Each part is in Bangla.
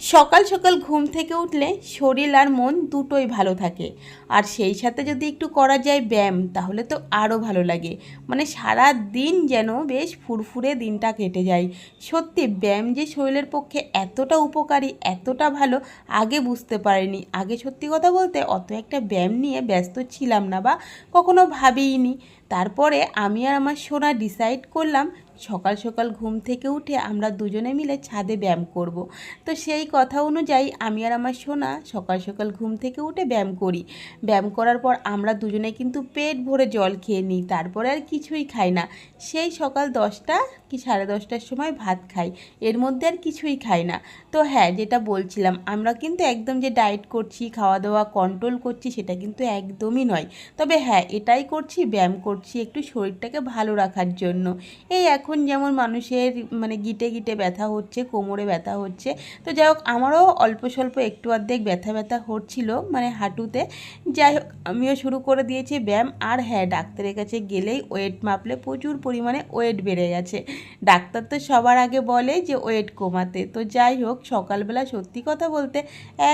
সকাল সকাল ঘুম থেকে উঠলে শরীর আর মন দুটোই ভালো থাকে। আর সেই সাথে যদি একটু করা যায় ব্যায়াম, তাহলে তো আরও ভালো লাগে। মানে সারা দিন যেন বেশ ফুরফুরে দিনটা কেটে যায়। সত্যি, ব্যায়াম যে শরীরের পক্ষে এতটা উপকারী, এতটা ভালো, আগে বুঝতে পারিনি। আগে সত্যি কথা বলতে অত একটা ব্যায়াম নিয়ে ব্যস্ত ছিলাম না বা কখনো ভাবিনি তারপরে আমি আর আমার সোনা ডিসাইড করলাম সকাল সকাল ঘুম থেকে উঠে আমরা দুজনে মিলে ছাদে ব্যায়াম করব। তো সেই কথা অনুযায়ী আমি আর আমার সোনা সকাল সকাল ঘুম থেকে উঠে ব্যায়াম করি। ব্যায়াম করার পর আমরা দুজনে কিন্তু পেট ভরে জল খেয়ে নিই, তারপরে আর কিছুই খাই না। সেই সকাল দশটা কি সাড়ে দশটার সময় ভাত খাই, এর মধ্যে আর কিছুই খাই না। তো হ্যাঁ যেটা বলছিলাম, আমরা কিন্তু একদম যে ডায়েট করছি খাওয়া দাওয়া কন্ট্রোল করছি, সেটা কিন্তু একদমই নয়। তবে হ্যাঁ এটাই করছি, ব্যায়াম করছি একটু শরীরটাকে ভালো রাখার জন্য। এই এখন যেমন মানুষের মানে গিটে গিটে ব্যথা হচ্ছে, কোমরে ব্যথা হচ্ছে, তো যাই হোক আমারও অল্প স্বল্প একটু অর্ধেক ব্যথা ব্যথা হচ্ছিল মানে হাঁটুতে। যাই হোক আমিও শুরু করে দিয়েছি ব্যায়াম, আর হ্যাঁ ডাক্তারের কাছে গেলেই ওয়েট মাপলে প্রচুর পরিমাণে ওয়েট বেড়ে গেছে। ডাক্তার তো সবার আগে বলে যে ওয়েট কমাতে, তো যাই হোক সকালবেলা সত্যি কথা বলতে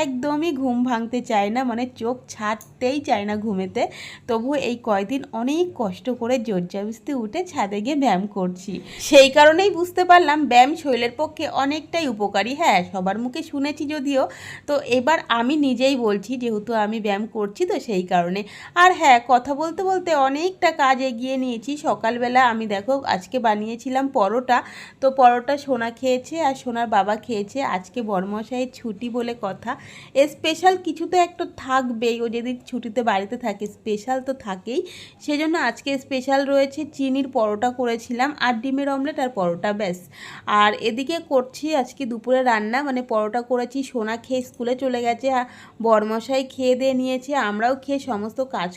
একদমই ঘুম ভাঙতে চায় না মানে চোখ ছাড়তেই চায় না ঘুমেতে। তবু এই কয়দিন অনেক কষ্ট করে জোরজাবিস্তি উঠে ছাদে গিয়ে ব্যায়াম করছি। সেই কারণেই বুঝতে পারলাম ব্যায়াম শরীরের পক্ষে অনেকটাই উপকারী। হ্যাঁ সবার মুখে শুনেছি যদিও। তো এবার আমি নিজেই বলছি, যেহেতু আমি ব্যায়াম করছি তো সেই কারণে। আর হ্যাঁ কথা বলতে বলতে অনেকটা কাজ এগিয়ে নিয়েছি। সকালবেলা আমি দেখো, আজকে বানিয়েছিলাম পরোটা। তো পরোটা সোনা খেয়েছে আর সোনার বাবা খেয়েছে। আজকে বর্মশাইয়ের ছুটি বলে কথা। স্পেশাল কিছু তো একটা থাকবেই। ও যেদিন ছুটিতে বাড়িতে থাকে, স্পেশাল তো থাকেই। সেজন্য আজকে স্পেশাল রয়েছে চিনির পরোটা করেছিলাম। আর ডিমের অমলেট আর পরোটা, ব্যাস। আর এদিকে করছি আজকে দুপুরে রান্না মানে পরোটা করেছি, সোনা খেয়ে স্কুলে চলে গেছে বরমশাই খেয়ে দিয়ে নিয়েছে, আমরাও খেয়ে সমস্ত কাজ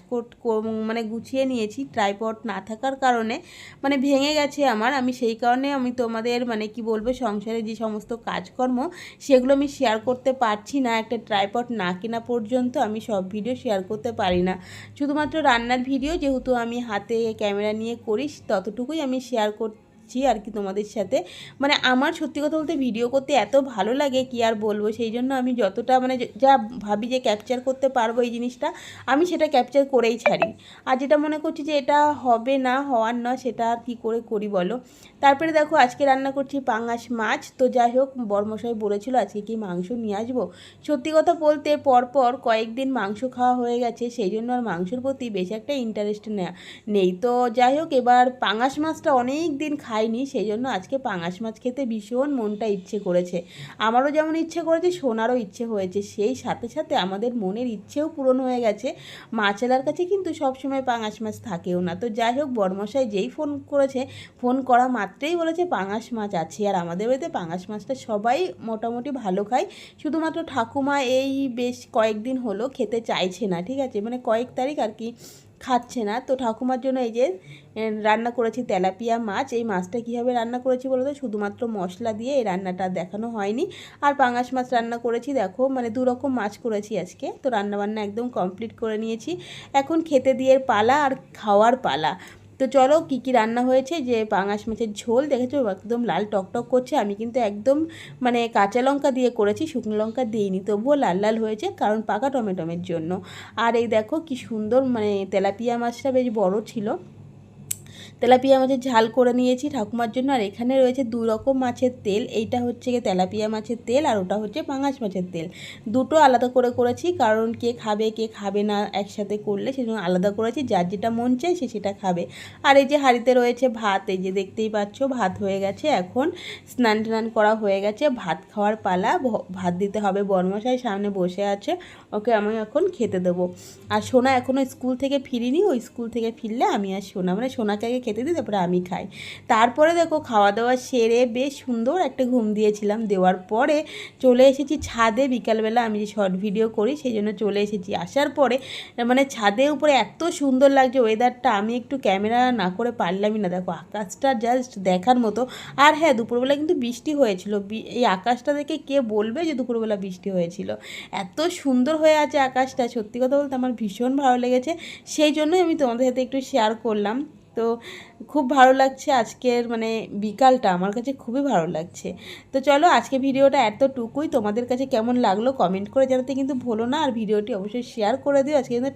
মানে গুছিয়ে নিয়েছি, ট্রাইপড না থাকার কারণে মানে ভেঙে গেছে আমার, আমি সেই কারণে আমি তোমাদের মানে কি বলব, সংসারে যে সমস্ত কাজকর্ম, সেগুলো আমি শেয়ার করতে পারছি না, একটা ট্রাইপড না কেনা পর্যন্ত আমি সব ভিডিও শেয়ার করতে পারি না। শুধুমাত্র রান্নার ভিডিও যেহেতু আমি হাতে ক্যামেরা নিয়ে করি, ততটুকুই আমি শেয়ার করছি আর কি তোমাদের সাথে। মানে আমার সত্যি কথা বলতে ভিডিও করতে এত ভালো লাগে, কি আর বলব? সেই জন্য আমি যতটা মানে যা ভাবি যে ক্যাপচার করতে পারব এই জিনিসটা, আমি সেটা ক্যাপচার করেই ছাড়ি। আর যেটা মনে করছি যে এটা হবে না, হওয়ার না, সেটা আর কী করে করি বলো? তারপরে দেখো, আজকে রান্না করছি পাঙাশ মাছ। তো যাই হোক, বর্মশাই বলেছিল আজকে কি মাংস নিয়ে আসব। সত্যি কথা বলতে পরপর কয়েকদিন মাংস খাওয়া হয়ে গেছে, সেই জন্য আর মাংসের প্রতি বেশি একটা ইন্টারেস্ট নেই। তো যাই হোক, এবার পাঙাশ মাছটা অনেক দিন খাইনি সেই জন্য আজকে পাঙাশ মাছ খেতে ভীষণ মনটা ইচ্ছে করেছে। আমারও যেমন ইচ্ছে করেছে, সোনারও ইচ্ছে হয়েছে। সেই সাথে সাথে আমাদের মনের ইচ্ছেও পূরণ হয়ে গেছে। মাছেলার কাছে কিন্তু সবসময় পাঙাশ মাছ থাকেও না। তো যাই হোক, বর্মশাই যেই ফোন করেছে, ফোন করা মাত্রেই বলেছে পাঙাশ মাছ আছে। আর আমাদের বাড়িতে পাঙাশ মাছটা সবাই মোটামুটি ভালো খায়। শুধুমাত্র ঠাকুমা এই বেশ কয়েকদিন হলো খেতে চাইছে না, ঠিক আছে? মানে কয়েক তারিখ আর কি খাচ্ছে না। তো ঠাকুমার জন্য এই যে রান্না করেছি তেলাপিয়া মাছ। এই মাছটা কীভাবে রান্না করেছি বলতো? শুধুমাত্র মশলা দিয়ে এই রান্নাটা দেখানো হয়নি। আর পাঙাশ মাছ রান্না করেছি, দেখো মানে দুরকম মাছ করেছি আজকে। তো রান্নাবান্না একদম কমপ্লিট করে নিয়েছি। এখন খেতে দিয়ে পালা আর খাওয়ার পালা। তো চলো কি কি রান্না হয়েছে, যে পাঙাশ মাছের ঝোল দেখেছ? একদম লাল টকটক করছে। আমি কিন্তু একদম মানে কাঁচা লঙ্কা দিয়ে করেছি, শুকনো লঙ্কা দিইনি। তবুও লাল লাল হয়েছে, কারণ পাকা টমেটমের জন্য। আর এই দেখো কি সুন্দর মানে তেলাপিয়া মাছটা বেশ বড় ছিল। তেলাপিয়া মাছের ঝাল করে নিয়েছি ঠাকুমার জন্য, আর এখানে রয়েছে দু রকম মাছের তেল। এইটা হচ্ছে গিয়ে তেলাপিয়া মাছের তেল, আর ওটা হচ্ছে পাঙাশ মাছের তেল। দুটো আলাদা করে করেছি, কারণ কে খাবে কে খাবে না একসাথে করলে সেজন্য আলাদা করেছি। যার যেটা মন চায় সে সেটা খাবে। আর এই যে হাঁড়িতে রয়েছে ভাত, এই যে দেখতেই পাচ্ছ ভাত হয়ে গেছে। এখন স্নান টান করা হয়ে গেছে, ভাত খাওয়ার পালা। ভাত দিতে হবে বর্মশাই, সামনে বসে আছে। ওকে আমি এখন খেতে দেবো। আর সোনা এখনও স্কুল থেকে ফিরিনি, ওই স্কুল থেকে ফিরলে আমি আর সোনা মানে সোনাকে আগে খেতে দিই, তারপরে আমি খাই। তারপরে দেখো খাওয়া দাওয়া সেরে বেশ সুন্দর একটা ঘুম দিয়েছিলাম। দেওয়ার পরে চলে এসেছি ছাদে। বিকালবেলা আমি যে শর্ট ভিডিও করি, সেই জন্য চলে এসেছি। আসার পরে মানে ছাদের উপরে এত সুন্দর লাগছে ওয়েদারটা আমি একটু ক্যামেরা না করে পারলামই না। দেখো আকাশটা জাস্ট দেখার মতো। আর হ্যাঁ দুপুরবেলা কিন্তু বৃষ্টি হয়েছিল। এই আকাশটা দেখে কে বলবে যে দুপুরবেলা বৃষ্টি হয়েছিল? এত সুন্দর হয়ে আছে আকাশটা। সত্যি কথা বলতে আমার ভীষণ ভালো লেগেছে। সেই জন্যই আমি তোমাদের সাথে একটু শেয়ার করলাম। তো খুব ভালো লাগছে আজকের মানে বিকালটা, আমার কাছে খুবই ভালো লাগছে। তো চলো আজকে ভিডিওটা এতটুকুই, তোমাদের কাছে কেমন লাগল কমেন্ট করে জানাতে কিন্তু ভুলো না, আর ভিডিওটি অবশ্যই শেয়ার করে দিও। আজকে কিন্তু